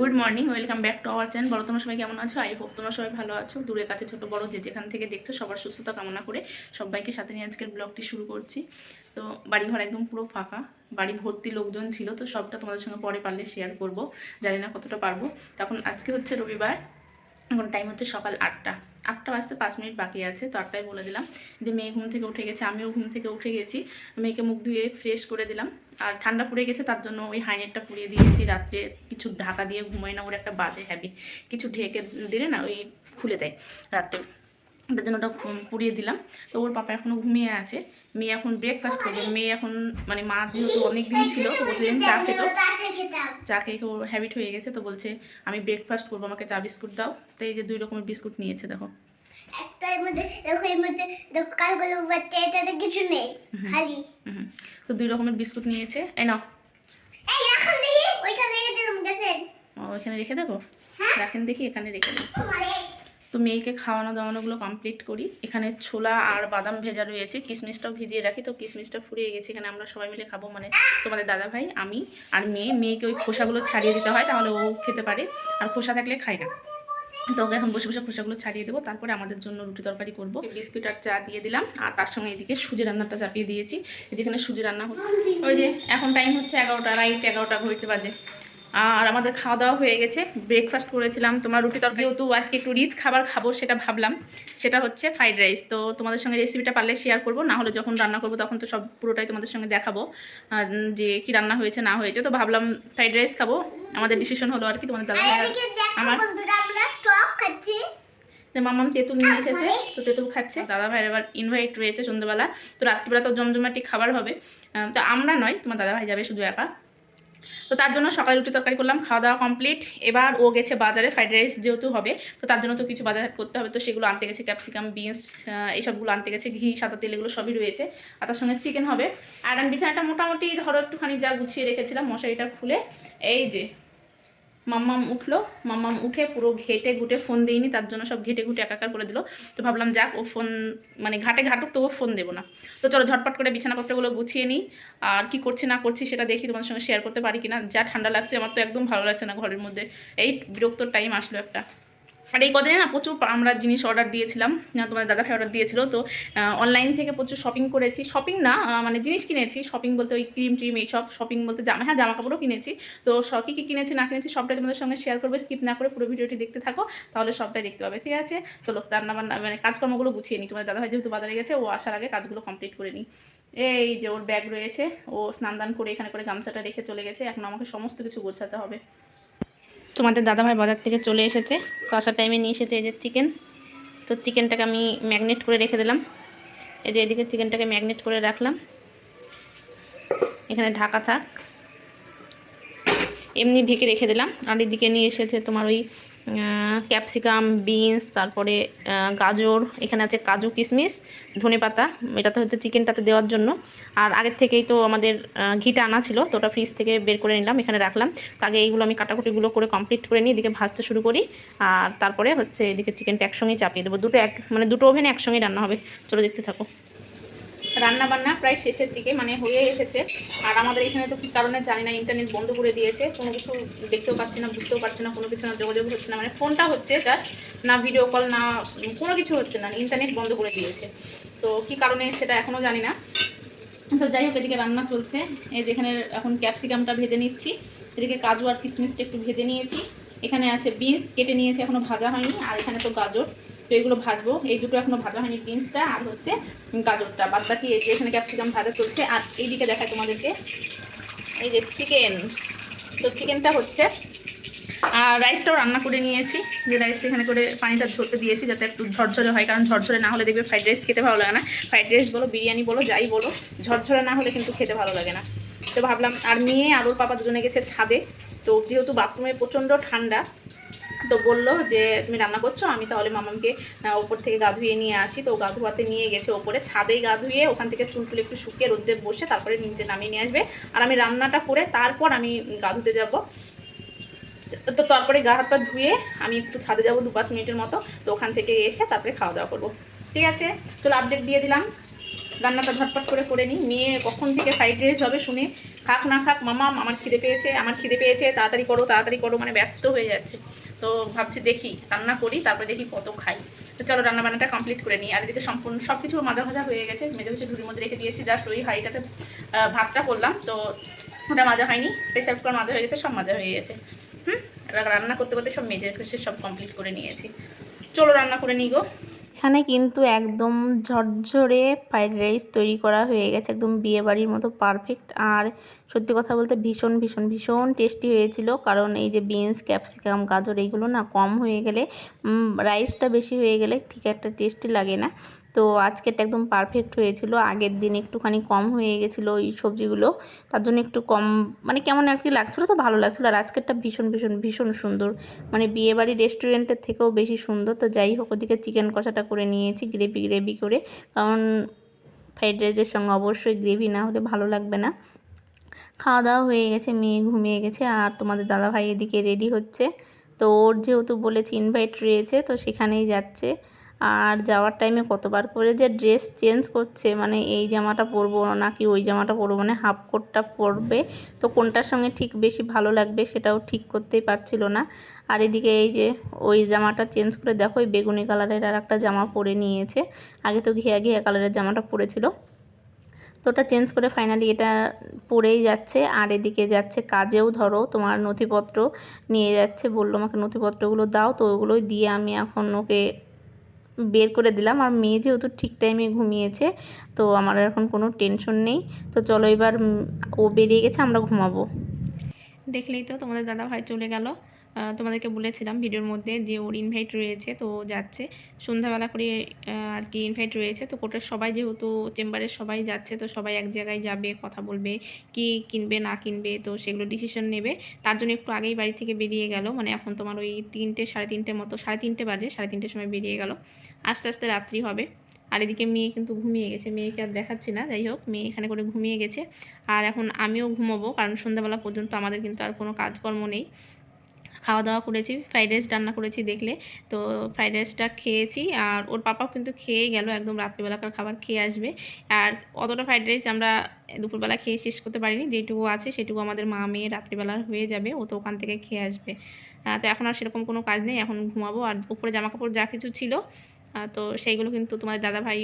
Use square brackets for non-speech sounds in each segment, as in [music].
Good morning welcome back to our channel বলো, তোমরা সবাই কেমন আছো? আই হোপ তোমরা সবাই ভালো আছো। দূরে কাছে ছোট বড় যে যেখান থেকে দেখছ, সবার সুস্থতা কামনা করে সবাইকে সাথে নিয়ে আজকের ব্লগটি শুরু করছি। তো বাড়িঘর একদম পুরো ফাঁকা, বাড়ি ভর্তি লোকজন ছিল, তো সবটা তোমাদের সঙ্গে পরে পারলে শেয়ার করব। জানি না কতটা পারব। তখন আজকে হচ্ছে রবিবার এখন টাইম হচ্ছে সকাল আটটা। আটটা বাজতে পাঁচ মিনিট বাকি আছে, তো আটটায় বলে দিলাম যে মেয়ে ঘুম থেকে উঠে গেছে, আমিও ঘুম থেকে উঠে গেছি। মেয়েকে মুখ ধুয়ে ফ্রেশ করে দিলাম। আর ঠান্ডা পড়ে গেছে, তার জন্য ওই হাইনেটটা পুড়িয়ে দিয়েছি। রাত্রে কিছু ঢাকা দিয়ে ঘুমাই না, ওর একটা বাজে হ্যাবিট কিছু ঢেকে দিলে না, ওই খুলে দেয় রাত্রে। তার জন্য ওটা পুড়িয়ে দিলাম। তো ওর পাপা এখনও ঘুমিয়ে আছে। মেয়ে এখন ব্রেকফাস্ট করবে। মেয়ে এখন মানে মা যেহেতু অনেক দিন ছিল তো প্রতিদিন চা খেত। চা খেয়ে ওর হ্যাবিট হয়ে গেছে। তো বলছে আমি ব্রেকফাস্ট করব আমাকে চা বিস্কুট দাও। তো এই যে দুই রকমের বিস্কুট নিয়েছে দেখো। তো দুই রকমের বিস্কুট নিয়েছে। নাও। দেখি ওইখানে রেখে ও, এখানে রেখে দেবো? রাখেন দেখি এখানে রেখে দেবো। তো মেয়েকে খাওয়ানো দাওয়ানোগুলো কমপ্লিট করি। এখানে ছোলা আর বাদাম ভেজা রয়েছে। কিশমিশটাও ভিজিয়ে রাখি তো কিশমিশটা ফুরিয়ে গেছে। এখানে আমরা সবাই মিলে খাব মানে তোমাদের দাদা ভাই আমি আর মেয়ে। মেয়েকে ওই খোসাগুলো ছাড়িয়ে দিতে হয় তাহলে ও খেতে পারে। আর খোসা থাকলে খায় না। তো ওকে এখন বসে বসে খোসাগুলো ছাড়িয়ে দেবো। তারপরে আমাদের জন্য রুটি তরকারি করব। বিস্কুট আর চা দিয়ে দিলাম। আর তার সঙ্গে এদিকে সুজি রান্নাটা চাপিয়ে দিয়েছি। যেখানে সুজি রান্না হচ্ছে, ওই যে এখন টাইম হচ্ছে এগারোটা, রাইট এগারোটা, ঘড়িতে বাজে। আর আমাদের খাওয়া দাওয়া হয়ে গেছে। ব্রেকফাস্ট করেছিলাম। তোমার রুটি তরকারি। যেহেতু আজকে একটু রিচ খাবার খাব সেটা ভাবলাম সেটা হচ্ছে ফ্রাইড রাইস তো তোমাদের সঙ্গে রেসিপিটা পারলে শেয়ার করব না হলে যখন রান্না করব তখন তো সব পুরোটাই তোমাদের সঙ্গে দেখাবো যে কি রান্না হয়েছে না হয়েছে। তো ভাবলাম ফ্রাইড রাইস খাব। আমাদের ডিসিশন হলো আর কি তোমাদের দাদা আমার মামাম তেঁতুল নিয়ে এসেছে তো তেঁতুল খাচ্ছে। দাদা ভাইয়ের এবার ইনভাইট রয়েছে সন্ধ্যেবেলা। তো রাত্রিবেলা তো জমজমাটি খাবার হবে। তো আমরা নয় তোমার দাদা ভাই যাবে শুধু একা। তো তার জন্য সকালে রুটি তরকারি করলাম, খাওয়া দাওয়া কমপ্লিট এবার ও গেছে বাজারে, ফ্রাইড রাইস যেহেতু হবে, তো তার জন্য তো কিছু বাজার করতে হবে, তো সেগুলো আনতে গেছে, ক্যাপসিকাম, বিনস এইসবগুলো আনতে গেছে, ঘি, সাদা তেল, এগুলো সবই রয়েছে, আর তার সঙ্গে চিকেন হবে। আর আমি বিছানাটা মোটামুটি ধরো একটুখানি যা গুছিয়ে রেখেছিলাম, মশারিটা খুলে, এই যে মাম্মাম উঠল, মাম্মাম উঠে পুরো ঘেটে ঘুটে ফোন দিইনি, তার জন্য সব ঘেটে ঘুটে একাকার করে দিল। তো ভাবলাম যাক, ও ফোন মানে ঘাটে ঘাটুক তবুও ফোন দেবো না। তো চলো ঝটপট করে বিছানাপত্রগুলো গুছিয়ে নিই, আর কি করছি না করছি সেটা দেখি তোমাদের সঙ্গে শেয়ার করতে পারি কিনা। যা ঠান্ডা লাগছে, আমার তো একদম ভালো লাগছে না ঘরের মধ্যে। এই বিরক্ত টাইম আসলো একটা। আর এই কদিনে না প্রচুর আমরা জিনিস অর্ডার দিয়েছিলাম তোমাদের দাদা ভাই অর্ডার দিয়েছিল, তো অনলাইন থেকে প্রচুর শপিং করেছি। শপিং না মানে জিনিস কিনেছি শপিং বলতে ওই ক্রিম ট্রিম এইসব শপিং বলতে জামা হ্যাঁ জামা কাপড়ও কিনেছি। তো কী কী কিনেছি, না কিনেছি সবটাই তোমাদের সঙ্গে শেয়ার করবে স্কিপ না করে পুরো ভিডিওটি দেখতে থাকো, তাহলে সবটাই দেখতে পাবে, ঠিক আছে? চলো রান্না বান্না মানে কাজকর্মগুলো গুছিয়ে নিই, তোমাদের দাদা ভাই যেহেতু বাজারে গেছে, ও আসার আগে কাজগুলো কমপ্লিট করে নিই। এই যে ওর ব্যাগ রয়েছে, ও স্নান দান করে এখানে করে গামছাটা রেখে চলে গেছে, এখন আমাকে সমস্ত কিছু গোছাতে হবে। তোমাদের দাদাভাই বাজার থেকে চলে এসেছে। তো আসার টাইমে নিয়ে এসেছে এই যে চিকেন তো চিকেনটাকে আমি ম্যাগনেট করে রেখে দিলাম। এই যে এদিকে চিকেনটাকে ম্যাগনেট করে রাখলাম। এখানে ঢাকা থাক। এমনি ঢেকে রেখে দিলাম। আর এদিকে নিয়ে এসেছে তোমার ওই ক্যাপসিকাম, বিনস, তারপরে গাজর, এখানে আছে কাজু কিশমিশ ধনে পাতা এটা তো হচ্ছে চিকেনটাতে দেওয়ার জন্য। আর আগের থেকেই তো আমাদের ঘিটা আনা ছিল, তো ওটা ফ্রিজ থেকে বের করে নিলাম, এখানে রাখলাম। তো আগে এইগুলো আমি কাটাকুটিগুলো করে কমপ্লিট করে নিই, এদিকে ভাজতে শুরু করি। আর তারপরে হচ্ছে এদিকে চিকেনটা একসঙ্গেই চাপিয়ে দেবো। দুটো এক মানে দুটো ওভেনে একসঙ্গেই রান্না হবে। চলো দেখতে থাকো। রান্না বান্না প্রায় শেষের দিকে মানে হয়ে এসেছে। আর আমাদের এখানে তো কী কারণে জানি না ইন্টারনেট বন্ধ করে দিয়েছে। কোনো কিছু দেখতেও পাচ্ছি না, বুঝতেও পারছি না, কোনো কিছু না, যোগাযোগ হচ্ছে না। মানে ফোনটা হচ্ছে জাস্ট না ভিডিও কল না কোনো কিছু হচ্ছে না ইন্টারনেট বন্ধ করে দিয়েছে। তো কী কারণে সেটা এখনও জানি না। তো যাই হোক, এদিকে রান্না চলছে। এই যেখানে এখন ক্যাপসিকামটা ভেজে নিচ্ছি। এদিকে কাজু আর কিশমিশটা একটু ভেজে নিয়েছি। এখানে আছে বিনস কেটে নিয়েছি এখনও ভাজা হয়নি। আর এখানে তো গাজর। তো এগুলো ভাজবো। এই দুটো এখনও ভাজা হয়নি বিনসটা আর হচ্ছে গাজরটা। বাদ বাকি এই যে এখানে ক্যাপসিকাম ভাজা চলছে, আর এইদিকে দেখায় তোমাদেরকে। এই যে চিকেন তো চিকেনটা হচ্ছে আর রাইসটাও রান্না করে নিয়েছি। যে রাইসটা এখানে করে পানিটা ঝরতে দিয়েছি যাতে একটু ঝরঝরে হয়, কারণ ঝরঝরে না হলে দেখবে ফ্রাইড রাইস খেতে ভালো লাগে না। ফ্রাইড রাইস বলো, বিরিয়ানি বলো, যাই বলো, ঝরঝরে না হলে কিন্তু খেতে ভালো লাগে না। তো ভাবলাম, আর মেয়ে আর ওর পাপা দুজনে গেছে ছাদে। তো যেহেতু বাথরুমে প্রচণ্ড ঠান্ডা তো বলল যে, তুমি রান্না করছ? আমি তাহলে মামামকে ওপর থেকে গা ধুয়ে নিয়ে আসি। তো গা ধোয়াতে নিয়ে গেছে ওপরে, ছাদেই গা ধুয়ে ওখান থেকে চুল টুল একটু শুকিয়ে রোদে বসে তারপরে নিচে নামিয়ে নিয়ে আসবে। আর আমি রান্নাটা করে তারপর আমি গা ধুতে যাব। তো তারপরে গা হাত পা ধুয়ে আমি একটু ছাদে যাব দু পাঁচ মিনিটের মতো। তো ওখান থেকে এসে তারপরে খাওয়া দাওয়া করব। ঠিক আছে? চলো আপডেট দিয়ে দিলাম। রান্নাটা ঝটপট করে করে নিই। মেয়ে কখন থেকে ফ্রাইড রাইস হবে শুনে খাক না খাক, মামা, আমার খিদে পেয়েছে, আমার খিদে পেয়েছে, তাড়াতাড়ি করো তাড়াতাড়ি করো মানে ব্যস্ত হয়ে যাচ্ছে। তো ভাবছি দেখি, রান্না করি, তারপরে দেখি কত খাই। তো চলো রান্না বান্নাটা কমপ্লিট করে নিই। আর এদিকে সম্পূর্ণ সব কিছু মাজা ভাজা হয়ে গেছে। মেজে হচ্ছে ঝুড়ির মধ্যে রেখে দিয়েছি জাস্ট ওই হাঁড়িটাতে ভাতটা করলাম। তো ওটা মাজা হয়নি প্রেশার কুকার মাজা হয়ে গেছে, সব মাজা হয়ে গেছে। হুম? রান্না করতে করতে সব মেজে, সব কমপ্লিট করে নিয়েছি। চলো রান্না করে নিই গো। এখানে কিন্তু একদম ঝরঝরে ফ্রাইড রাইস তৈরি করা হয়ে গেছে, একদম বিয়ে বাড়ির মতো পারফেক্ট আর সত্যি কথা বলতে ভীষণ ভীষণ ভীষণ টেস্টি হয়েছিল, কারণ এই যে বিনস ক্যাপসিকাম গাজর, এইগুলো না কম হয়ে গেলে রাইসটা বেশি হয়ে গেলে ঠিক একটা টেস্টি লাগে না। তো আজকেরটা একদম পারফেক্ট হয়েছিল। আগের দিন একটুখানি কম হয়ে গেছিল এই সবজিগুলো। তার জন্য একটু কম মানে কেমন আর কি লাগছিল তো ভালো লাগছিল। আর আজকেরটা ভীষণ ভীষণ ভীষণ সুন্দর। মানে বিয়েবাড়ি রেস্টুরেন্টের থেকেও বেশি সুন্দর। তো যাই হোক, ওদিকে চিকেন কষাটা করে নিয়েছি গ্রেভি গ্রেভি করে। কারণ ফ্রাইড রাইসের সঙ্গে অবশ্যই গ্রেভি না হলে ভালো লাগবে না। খাওয়া দাওয়া হয়ে গেছে, মেয়ে ঘুমিয়ে গেছে। আর তোমাদের দাদাভাই এদিকে রেডি হচ্ছে। তো ওর যেহেতু বলেছি ইনভাইট রয়েছে, তো সেখানেই যাচ্ছে। আর যাওয়ার টাইমে কতবার করে যে ড্রেস চেঞ্জ করছে মানে এই জামাটা পরবো নাকি ওই জামাটা পরবো মানে হাফ কোটটা পরবে, তো কোনটার সঙ্গে ঠিক বেশি ভালো লাগবে সেটাও ঠিক করতেই পারছিল না। আর এদিকে এই যে ওই জামাটা চেঞ্জ করে দেখো ওই বেগুনি কালারের আর একটা জামা পরে নিয়েছে। আগে তো ঘিয়া ঘিয়া কালারের জামাটা পরেছিল। তো ওটা চেঞ্জ করে ফাইনালি এটা পরেই যাচ্ছে। আর এদিকে যাচ্ছে কাজেও ধরো, তোমার নথিপত্র নিয়ে যাচ্ছে, বলল আমাকে নথিপত্রগুলো দাও, তো ওগুলোই দিয়ে আমি এখন ওকে বের করে দিলাম। আর মেয়ে যেহেতু ঠিক টাইমে ঘুমিয়েছে, তো আমার এখন কোনো টেনশন নেই। তো চলো এবার ও বেরিয়ে গেছে, আমরা ঘুমাবো। দেখলেই তো তোমাদের দাদা ভাই চলে গেল। তোমাদেরকে বলেছিলাম ভিডিওর মধ্যে যে ওর ইনভাইট রয়েছে, তো যাচ্ছে। সন্ধ্যাবেলা করে আর কি ইনভাইট রয়েছে। তো কোর্টের সবাই যেহেতু চেম্বারের সবাই যাচ্ছে, তো সবাই এক জায়গায় যাবে, কথা বলবে, কি কিনবে, না কিনবে, তো সেগুলো ডিসিশন নেবে। তার জন্য একটু আগেই বাড়ি থেকে বেরিয়ে গেল। মানে এখন তোমার ওই তিনটে, সাড়ে তিনটে মতো, সাড়ে তিনটে বাজে, সাড়ে তিনটের সময় বেরিয়ে গেল। আস্তে আস্তে রাত্রি হবে। আর এদিকে মেয়ে কিন্তু ঘুমিয়ে গেছে। মেয়েকে আর দেখাচ্ছি না, যাই হোক, মেয়ে এখানে করে ঘুমিয়ে গেছে। আর এখন আমিও ঘুমোবো, কারণ সন্ধ্যাবেলা পর্যন্ত আমাদের কিন্তু আর কোনো কাজকর্ম নেই। খাওয়া দাওয়া করেছি ফ্রাইড রাইস রান্না করেছি দেখলে। তো ফ্রাইড রাইসটা খেয়েছি আর ওর পাপাও কিন্তু খেয়ে গেল, একদম রাত্রিবেলাকার খাবার খেয়ে আসবে। আর অতটা ফ্রাইড রাইস আমরা দুপুরবেলা খেয়ে শেষ করতে পারিনি, যেটুকু আছে সেটুকু আমাদের মা, মেয়ে রাত্রিবেলার হয়ে যাবে, ও তো ওখান থেকে খেয়ে আসবে। তো এখন আর সেরকম কোনো কাজ নেই, এখন ঘুমাবো আর উপরে জামা কাপড় যা কিছু ছিল তো সেইগুলো কিন্তু তোমাদের দাদাভাই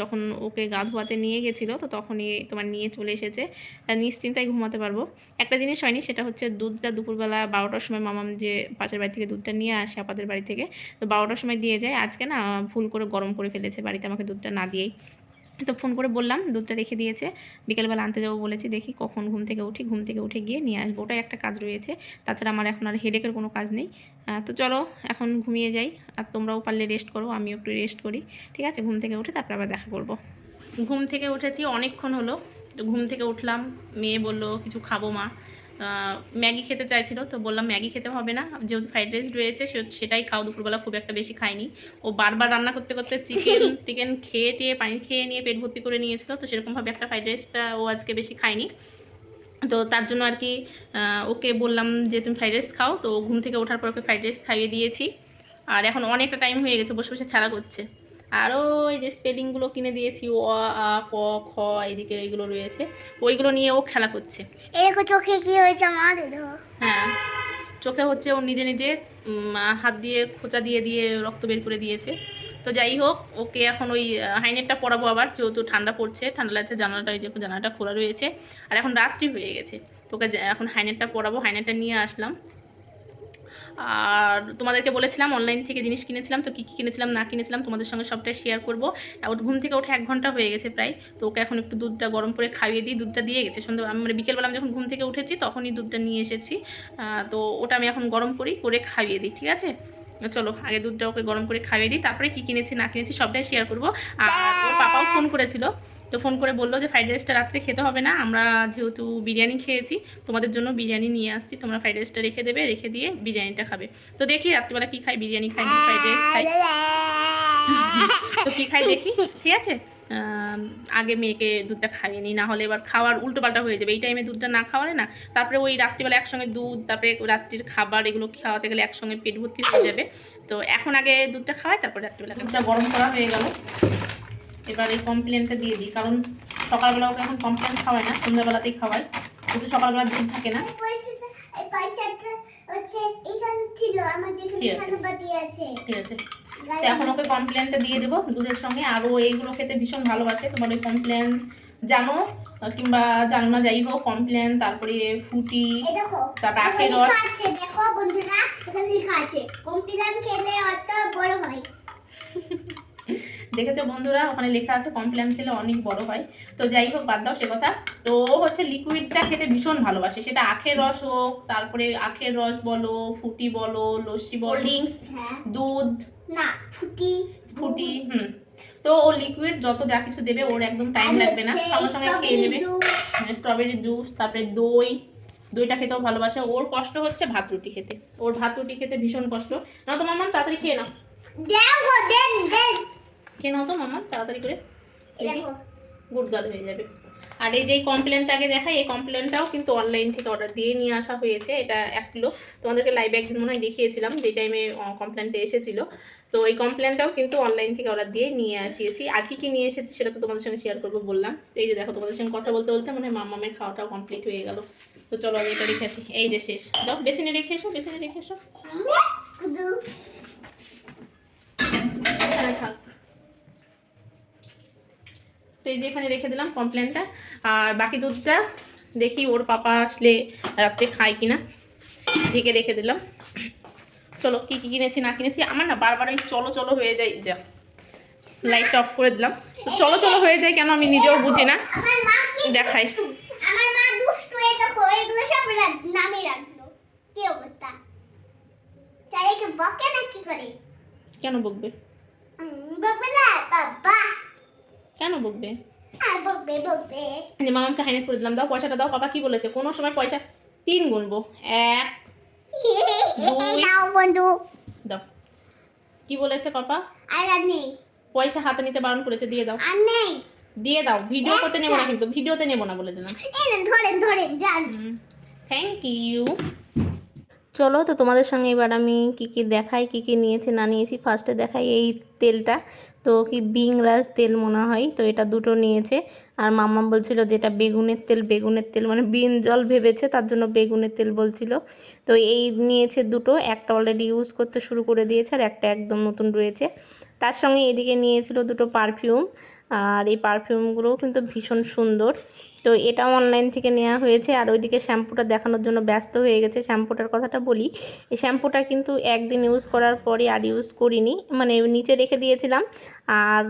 যখন ওকে গা ধোয়াতে নিয়ে গেছিল, তো তখনই তোমার নিয়ে চলে এসেছে। নিশ্চিন্তায় ঘুমাতে পারব। একটা জিনিস হয়নি, সেটা হচ্ছে দুধটা দুপুরবেলা বারোটার সময় মামাম যে পাশের বাড়ি থেকে দুধটা নিয়ে আসে, আপাদের বাড়ি থেকে, তো বারোটার সময় দিয়ে যায়। আজকে না, ভুল করে গরম করে ফেলেছে বাড়িতে আমাকে দুধটা না দিয়েই। তো ফোন করে বললাম, দুধটা রেখে দিয়েছে। বিকেলবেলা আনতে যাব বলেছি, দেখি কখন ঘুম থেকে উঠি, ঘুম থেকে উঠে গিয়ে নিয়ে আসব। ওটাই একটা কাজ রয়েছে। তাছাড়া আমার এখন আর হেডেকের কোনো কাজ নেই। তো চলো, এখন ঘুমিয়ে যাই। আর তোমরাও পারলে রেস্ট করো, আমিও একটু রেস্ট করি। ঠিক আছে? ঘুম থেকে উঠে তারপর আবার দেখা করব। ঘুম থেকে উঠেছি অনেকক্ষণ হলো। ঘুম থেকে উঠলাম, মেয়ে বলল, কিছু খাব মা। ম্যাগি খেতে চাইছিল তো বললাম ম্যাগি খেতে হবে না। যেহেতু ফ্রাইড রাইস রয়েছে সে- সেটাই খাও দুপুরবেলা খুব একটা বেশি খাইনি। ও বারবার রান্না করতে করতে চিকেন [laughs] টিকেন খেয়ে টিয়ে পানি খেয়ে নিয়ে পেট ভর্তি করে নিয়েছিল তো সেরকমভাবে একটা ফ্রাইড রাইসটা ও আজকে বেশি খায়নি। তো তার জন্য আর কি ওকে বললাম যে তুমি ফ্রাইড রাইস খাও তো ঘুম থেকে ওঠার পর ওকে ফ্রাইড রাইস খাইয়ে দিয়েছি। আর এখন অনেকটা টাইম হয়ে গেছে বসে বসে খেলা করছে। আরও এই যে স্পেলিংগুলো কিনে দিয়েছি ও আ, ক খ এদিকে ওইগুলো রয়েছে ওইগুলো নিয়ে ও খেলা করছে। এরকম চোখে কি হয়েছে আমার হ্যাঁ চোখে হচ্ছে ও নিজে নিজে হাত দিয়ে খোঁচা দিয়ে দিয়ে রক্ত বের করে দিয়েছে। তো যাই হোক ওকে এখন ওই হাইনেটটা পরাবো আবার যেহেতু ঠান্ডা পড়ছে ঠান্ডা লাগছে জানালাটা ওই যে জানালাটা খোলা রয়েছে। আর এখন রাত্রি হয়ে গেছে তোকে এখন হাইনেটটা পরাবো হাইনেটটা নিয়ে আসলাম। আর তোমাদেরকে বলেছিলাম অনলাইন থেকে জিনিস কিনেছিলাম, তো কী কী কিনেছিলাম, না কিনেছিলাম, তোমাদের সঙ্গে সবটাই শেয়ার করব। ওর ঘুম থেকে ওঠে এক ঘণ্টা হয়ে গেছে প্রায়, তো ওকে এখন একটু দুধটা গরম করে খাইয়ে দিই, দুধটা দিয়ে গেছে। সন্ধ্যা, আমি মানে বিকেলবেলা আমি যখন ঘুম থেকে উঠেছি, তখনই দুধটা নিয়ে এসেছি। তো ওটা আমি এখন গরম করি, করে খাইয়ে দিই, ঠিক আছে? চলো, আগে দুধটা ওকে গরম করে খাইয়ে দিই, তারপরে কী কিনেছি, না কিনেছি, সবটাই শেয়ার করব। আর ওর পাপাও ফোন করেছিল। তো ফোন করে বলল যে ফ্রাইড রাইসটা রাত্রে খেতে হবে না, আমরা যেহেতু বিরিয়ানি খেয়েছি, তোমাদের জন্য বিরিয়ানি নিয়ে আসছি, তোমরা ফ্রাইড রাইসটা রেখে দেবে, রেখে দিয়ে বিরিয়ানিটা খাবে। তো দেখি রাত্রিবেলা কী খাই, বিরিয়ানি খাই ফ্রাইড রাইস খাই। তো কী খাই দেখি, ঠিক আছে? আগে মেয়েকে দুধটা খাইয়ে নিই না হলে এবার খাওয়ার উল্টো পাল্টা হয়ে যাবে। এই টাইমে দুধটা না খাওয়ালে না, তারপরে ওই রাত্রিবেলা একসঙ্গে দুধ, তারপরে রাত্রির খাবার এগুলো খাওয়াতে গেলে একসঙ্গে পেট ভর্তি হয়ে যাবে। তো এখন আগে দুধটা খাওয়াই, তারপরে রাত্রিবেলা দুধটা গরম করা হয়ে গেল। এবার এই কমপ্লেনটা দিয়ে দিই কারণ সকালবেলা ওকে এখন কমপ্লেন খাওয়াই না সন্ধ্যাবেলাতেই খাওয়াই কিন্তু সকালবেলা দুধ থাকে না। ঠিক আছে। ঠিক আছে। তো এখন ওকে কমপ্লেনটা দিয়ে দেবো দুধের সঙ্গে। আরও এইগুলো খেতে ভীষণ ভালোবাসে তোমার ওই কমপ্লেন জানো কিংবা জানো না যাই হোক কমপ্লেন তারপরে ফুটি তারপর আখের রস। দেখো বন্ধুরা এখানে লেখা আছে কম্পিউটার খেলে অত বড় হয়। [laughs] দেখেছ বন্ধুরা? ওখানে লেখা আছে কমপ্লেন খেলে অনেক বড় হয়। তো যাই হোক বাদ দাও সে কথা। তো ও হচ্ছে লিকুইডটা খেতে ভীষণ ভালোবাসে। সেটা আখের রস হোক তারপরে আখের রস বলো ফুটি বলো লস্যি বলো ড্রিঙ্কস হ্যাঁ। দুধ। না ফুটি ফুটি হুম। তো ও লিকুইড যত যা কিছু দেবে ওর একদম টাইম লাগবে না। সঙ্গে সঙ্গে খেয়ে নেবে। স্ট্রবেরি জুস তারপরে দই। দইটা খেতেও ভালোবাসে। ওর কষ্ট হচ্ছে ভাত রুটি খেতে। ওর ভাত রুটি খেতে ভীষণ কষ্ট। না তো মামাম তাড়াতাড়ি খেয়ে নাও। খেয়ে নাও তো মামাম তাড়াতাড়ি করে। গুড গার্ল হয়ে যাবে। আর এই যে কমপ্লেনটাকে দেখাই এই কমপ্লেনটাও কিন্তু অনলাইন থেকে অর্ডার দিয়ে নিয়ে আসা হয়েছে এটা এক কিলো তোমাদেরকে লাইভে একদিন মনে হয় দেখিয়েছিলাম যে টাইমে কমপ্লেনটা এসেছিল। তো এই কমপ্লেনটাও কিন্তু অনলাইন থেকে অর্ডার দিয়ে নিয়ে আসিয়েছি। আর কি কী নিয়ে এসেছি সেটা তো তোমাদের সঙ্গে শেয়ার করব বললাম। তো এই যে দেখো তোমাদের সঙ্গে কথা বলতে বলতে মনে হয় মামামের খাওয়াটাও কমপ্লিট হয়ে গেল। তো চলো আগে এটা রেখে আসি। এই যে শেষ। যাও বেসিনে রেখে এসো বেসিনে রেখে এসো। এখানে থাক তো এই যে এখানে রেখে দিলাম কমপ্লেনটা আর বাকি দুধটা দেখি ওর পাপা আসলে রাত্রে খায় কিনা। ঢেকে রেখে দিলাম। চলো কি কি কিনেছি না কিনেছি আমার না বারবার ওই চলো চলো হয়ে যায় যা। লাইটটা অফ করে দিলাম। তো চলো চলো হয়ে যায় কেন আমি নিজেও বুঝি না। দেখাই। কেন বকবে? বকবে না বাবা। কেন বকবে? যে মামাকে হাইনেট করে দিলাম দাও পয়সাটা দাও পাপা কি বলেছে? কোনো সময় পয়সা তিন গুনবো। এক দুই। বন্ধু। দাও। কি বলেছে পাপা? আর নেই। পয়সা হাতে নিতে বারণ করেছে দিয়ে দাও। আর নেই। দিয়ে দাও ভিডিও করতে নেব না কিন্তু ভিডিওতে নেব না বলে দিলাম। ধরেন ধরেন যান। থ্যাংক ইউ চলো তো তোমাদের সঙ্গে এবার আমি কি কি দেখাই, কি কি নিয়েছি, না নিয়েছি। ফার্স্টে দেখাই এই তেলটা। তো কি বিংরাজ তেল মনে হয়, তো এটা দুটো নিয়েছে। আর মাম্মা বলছিল যেটা বেগুনের তেল বেগুনের তেল মানে বিন জল ভেবেছে, তার জন্য বেগুনের তেল বলছিল। তো এই নিয়েছে দুটো, একটা অলরেডি ইউজ করতে শুরু করে দিয়েছে আর একটা একদম নতুন রয়েছে। তার সঙ্গে এদিকে নিয়েছিল দুটো পারফিউম আর এই পারফিউমগুলোও কিন্তু ভীষণ সুন্দর। তো এটা অনলাইন থেকে নেওয়া হয়েছে। আর ওইদিকে শ্যাম্পুটা দেখানোর জন্য ব্যস্ত হয়ে গেছে। শ্যাম্পুটার কথাটা বলি এই শ্যাম্পুটা কিন্তু একদিন ইউজ করার পরে আর ইউজ করিনি। মানে নিচে রেখে দিয়েছিলাম। আর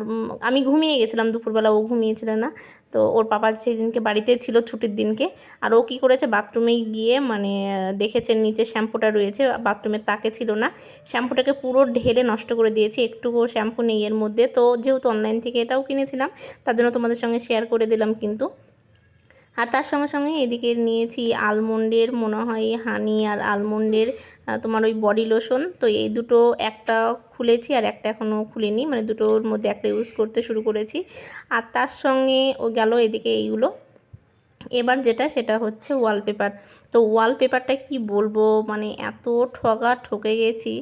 আমি ঘুমিয়ে গেছিলাম দুপুরবেলা ও ঘুমিয়েছিল না। তো ওর পাপা সেদিনকে বাড়িতে ছিল ছুটির দিনকে। আর ও কী করেছে বাথরুমে গিয়ে মানে আহ, দেখেছে নিচে শ্যাম্পুটা রয়েছে বাথরুমের তাকে ছিল না। শ্যাম্পুটাকে পুরো ঢেলে নষ্ট করে দিয়েছি। একটুকু শ্যাম্পু নেই এর মধ্যে। তো যেহেতু অনলাইন থেকে এটাও কিনেছিলাম তার জন্য তোমাদের সঙ্গে শেয়ার করে দিলাম কিন্তু। আর তার সঙ্গে সঙ্গে এদিকে নিয়েছি আলমন্ডের মনে হয় হানি আর আলমন্ডের তোমার ওই বডি লোশন তো এই দুটো একটা খুলেছি আর একটা এখনও খুলিনি। মানে দুটোর মধ্যে একটা ইউজ করতে শুরু করেছি। আর তার সঙ্গে ও গেল এদিকে এইগুলো। এবার যেটা, সেটা হচ্ছে ওয়ালপেপার তো ওয়ালপেপারটা কি বলব? মানে এত ঠগা ঠকে গেছি।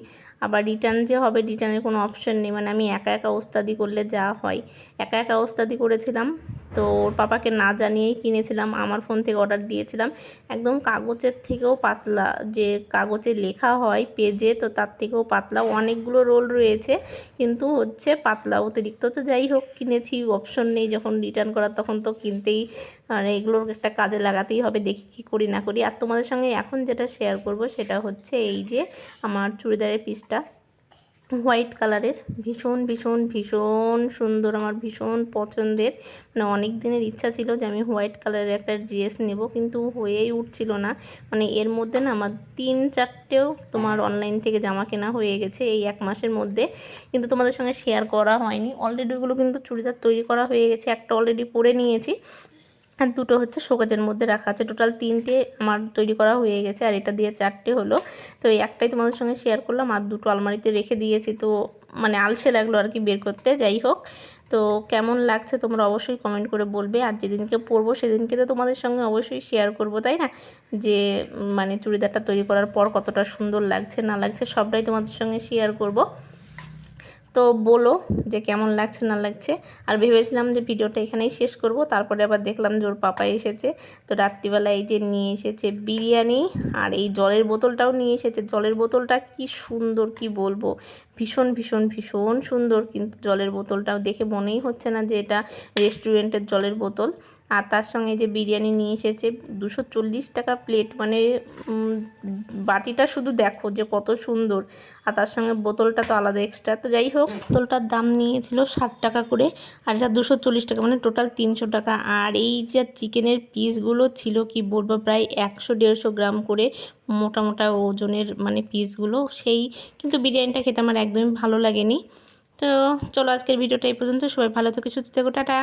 আবার রিটার্ন যে হবে রিটার্নের কোনো অপশন নেই। মানে আমি একা একা ওস্তাদি করলে যা হয়। একা একা ওস্তাদি করেছিলাম। তো ওর পাপাকে না জানিয়েই কিনেছিলাম। আমার ফোন থেকে অর্ডার দিয়েছিলাম। একদম কাগজের থেকেও পাতলা। যে কাগজে লেখা হয় পেজে তো তার থেকেও পাতলা। অনেকগুলো রোল রয়েছে। কিন্তু হচ্ছে পাতলা। অতিরিক্ত তো যাই হোক, কিনেছি। অপশন নেই যখন রিটার্ন করার, তখন তো কিনতেই মানে এগুলোর একটা কাজে লাগাতেই হবে, দেখি কী করি না করি। আর তোমাদের সঙ্গে এখন যেটা শেয়ার করব সেটা হচ্ছে এই যে আমার চুড়িদারের পিসটা হোয়াইট কালারের ভীষণ ভীষণ ভীষণ সুন্দর, আমার ভীষণ পছন্দের। মানে অনেক দিনের ইচ্ছা ছিল যে আমি হোয়াইট কালারের একটা ড্রেস নেব, কিন্তু হয়েই উঠছিল না। মানে এর মধ্যে না আমার তিন চারটেও তোমার অনলাইন থেকে জামা কেনা হয়ে গেছে এই এক মাসের মধ্যে। কিন্তু তোমাদের সঙ্গে শেয়ার করা হয়নি। অলরেডি ওগুলো কিন্তু চুড়িদার তৈরি করা হয়ে গেছে, একটা অলরেডি পরে নিয়েছি। আর দুটো হচ্ছে শোকেজের মধ্যে রাখা আছে। টোটাল তিনটে আমার তৈরি করা হয়ে গেছে আর এটা দিয়ে চারটে হলো। তো এই একটাই তোমাদের সঙ্গে শেয়ার করলাম আর দুটো আলমারিতে রেখে দিয়েছি। তো মানে আলসে লাগল আর কি বের করতে। যাই হোক, তো কেমন লাগছে তোমরা অবশ্যই কমেন্ট করে বলবে। আর যেদিনকে পরবো সেদিনকে তো তোমাদের সঙ্গে অবশ্যই শেয়ার করব, তাই না? যে মানে চুড়িদারটা তৈরি করার পর কতটা সুন্দর লাগছে, না লাগছে সবটাই তোমাদের সঙ্গে শেয়ার করব। তো বলো যে কেমন লাগছে, না লাগছে। আর ভেবেছিলাম যে ভিডিওটা এখানেই শেষ করব, তারপরে আবার দেখলাম যে ওর পাপা এসেছে। তো রাত্রিবেলা এই যে নিয়ে এসেছে বিরিয়ানি, আর এই জলের বোতলটাও নিয়ে এসেছে। জলের বোতলটা কি সুন্দর, কি বলব? ভীষণ ভীষণ ভীষণ সুন্দর কিন্তু জলের বোতলটাও দেখে মনেই হচ্ছে না যে এটা রেস্টুরেন্টের জলের বোতল। আর তার সঙ্গে যে বিরিয়ানি নিয়ে এসেছে, দুশো চল্লিশ টাকা প্লেট। মানে বাটিটা শুধু দেখো যে কত সুন্দর। আর তার সঙ্গে বোতলটা তো আলাদা এক্সট্রা তো যাই হোক, বোতলটার দাম নিয়েছিল ষাট টাকা করে। আর এটা দুশো চল্লিশ টাকা মানে টোটাল তিনশো টাকা। আর এই যে চিকেনের পিসগুলো ছিল কি বলব, প্রায় একশো দেড়শো গ্রাম করে মোটা মোটা ওজনের মানে পিসগুলো। সেই, কিন্তু বিরিয়ানিটা খেতে আমার একদমই ভালো লাগেনি। তো চলো আজকের ভিডিওটা এই পর্যন্ত। সবাই ভালো থেকে, সুস্থ থেকো, টাটা।